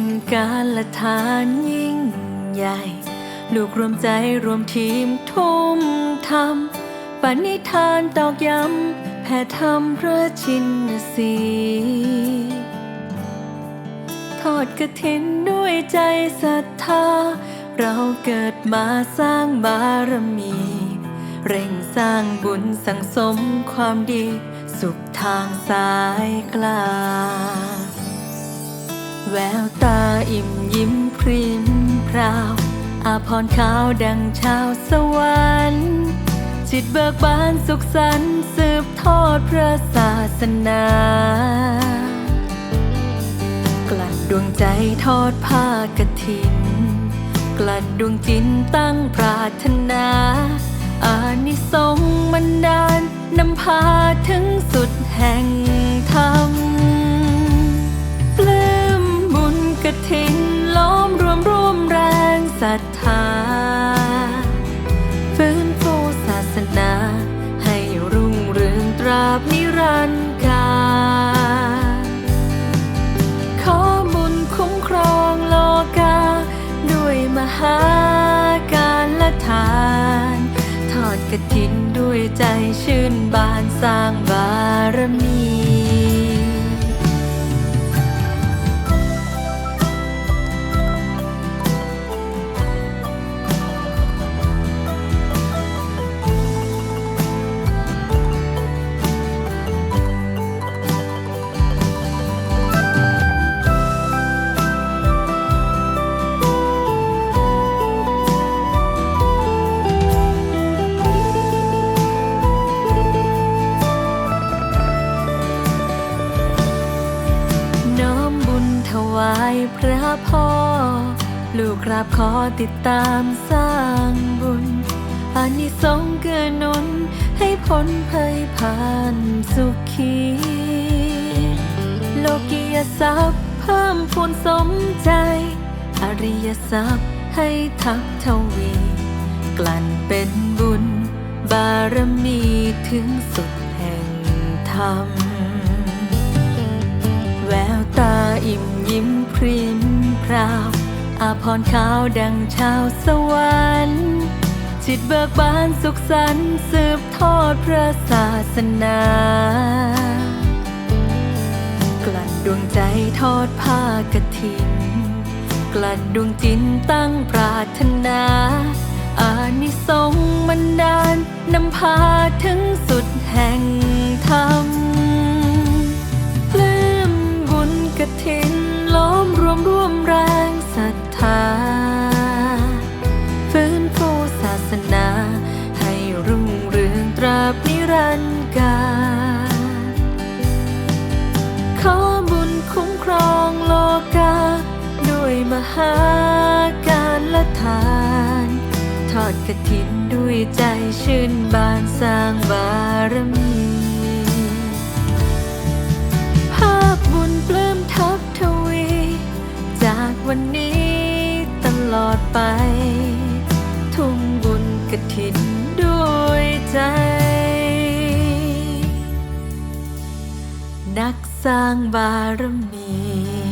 นการละทานยิ่งใหญ่ ลูกรวมใจรวมทีมทุ่มทำปณิธานตอกย้ำแผ่ทำพระชินสีทอดกระถินด้วยใจศรัทธา เราเกิดมาสร้างบารมี เร่งสร้างบุญสังสมความดี สุขทางสายกลาง แววตาอิ่มยิ้มพริมพราว อาพรขาวดังชาวสวรรค์จิตเบิกบานสุขสันต์สืบทอดพระศาสนา กลัดดวงใจทอดผ้ากฐิน กลัดดวงจินตั้งปรารถนา อานิสงส์มันดาลนำพาถึงสุดแห่งธรรม รัทธาฟื้นฟูศาสนา ให้รุ่งเรืองตราบนิรันดร์กาลขอบุญคุ้มครองโลกา ด้วยมหาการละทาน ทอดกระถินด้วยใจชื่นบานสร้างบารมี พระพ่อ ลูกกราบขอติดตามสร้างบุญอานิสงส์เกื้อนุนให้พ้นภัยผ่านสุขี โลกียทรัพย์เพิ่มพูนสมใจ อริยทรัพย์ให้ทักทวี กลั่นเป็นบุญ บารมีถึงสุดแห่งธรรม ยิ้มพริมพราว อาพรขาวดังชาวสวรรค์จิตเบิกบานสุขสันต์สืบทอดพระศาสนา กลั่นดวงใจทอดผ้ากฐินกลั่นดวงจินตั้งปรารถนา อานิสงส์มันดาลนำพา สนา ให้รุ่งเรืองตราบนิรันดร์กาลขอบุญคุ้มครองโลกา ด้วยมหาการละทาน ทอดกระถินด้วยใจชื่นบานสร้างบารมี กระถินด้วยใจ นักสร้างบารมี